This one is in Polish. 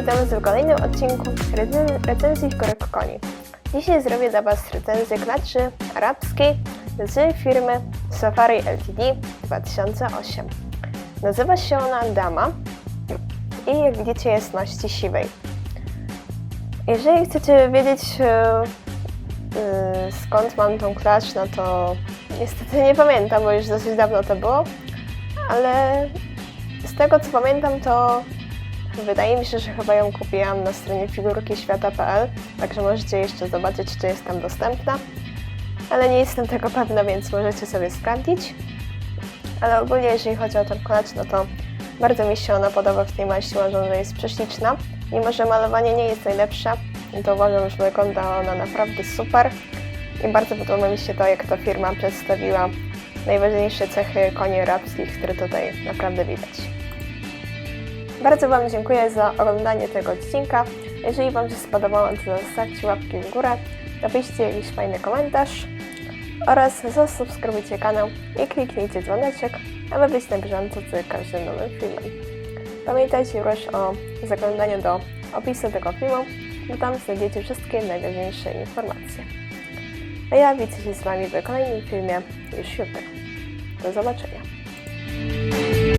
witamy w kolejnym odcinku recen- recenzji korek koni. Dzisiaj zrobię dla Was recenzję klaczy arabskiej z firmy Safari Ltd 2008. Nazywa się ona Dama i jak widzicie jest maści siwej. Jeżeli chcecie wiedzieć e, skąd mam tą klacz, no to niestety nie pamiętam, bo już dosyć dawno to było, ale z tego co pamiętam to Wydaje mi się, że chyba ją kupiłam na stronie figurkiświata.pl, także możecie jeszcze zobaczyć, czy jest tam dostępna. Ale nie jestem tego pewna, więc możecie sobie sprawdzić. Ale ogólnie, jeżeli chodzi o tę klacz, no to bardzo mi się ona podoba w tej maści, uważam, że jest prześliczna. Mimo, że malowanie nie jest najlepsze, to uważam, że wygląda ona naprawdę super. I bardzo podoba mi się to, jak ta firma przedstawiła najważniejsze cechy koni arabskich, które tutaj naprawdę widać. Bardzo Wam dziękuję za oglądanie tego odcinka. Jeżeli Wam się spodobało, to zostawcie łapki w górę, napiszcie jakiś fajny komentarz oraz zasubskrybujcie kanał i kliknijcie dzwoneczek, aby być na bieżąco z każdym nowym filmem. Pamiętajcie również o zaglądaniu do opisu tego filmu, bo tam znajdziecie wszystkie najważniejsze informacje. A ja widzę się z Wami w kolejnym filmie już jutro. Do zobaczenia.